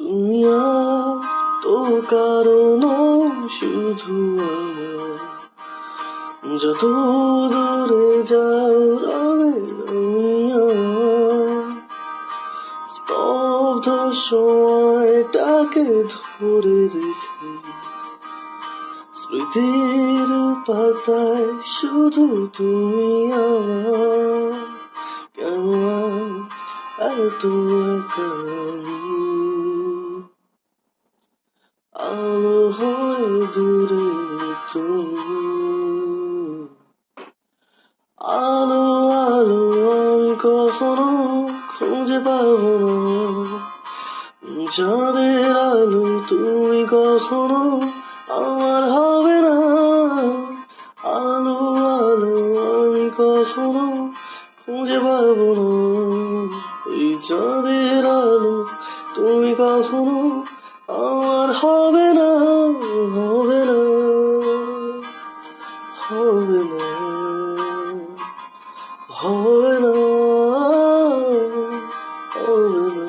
তুমি তো কারণ শুধু আমার যত দূরে যাও স্তব্ধ সময়টাকে ধরে রেখে স্মৃতির পাতায় শুধু তুমি কেমন এত একা আলো হয়ে দূরে তুমি আলো আলো আমি কখনো খুঁজে পাবো না। চাঁদের আলো তুমি কখনো আমার হবে না। আলো আলো, আমি কখনো খুঁজে পাবো না। ওই চাঁদের আলো তুমি কখনো আমার হবে না হবে না হবে না হবে না হবে না।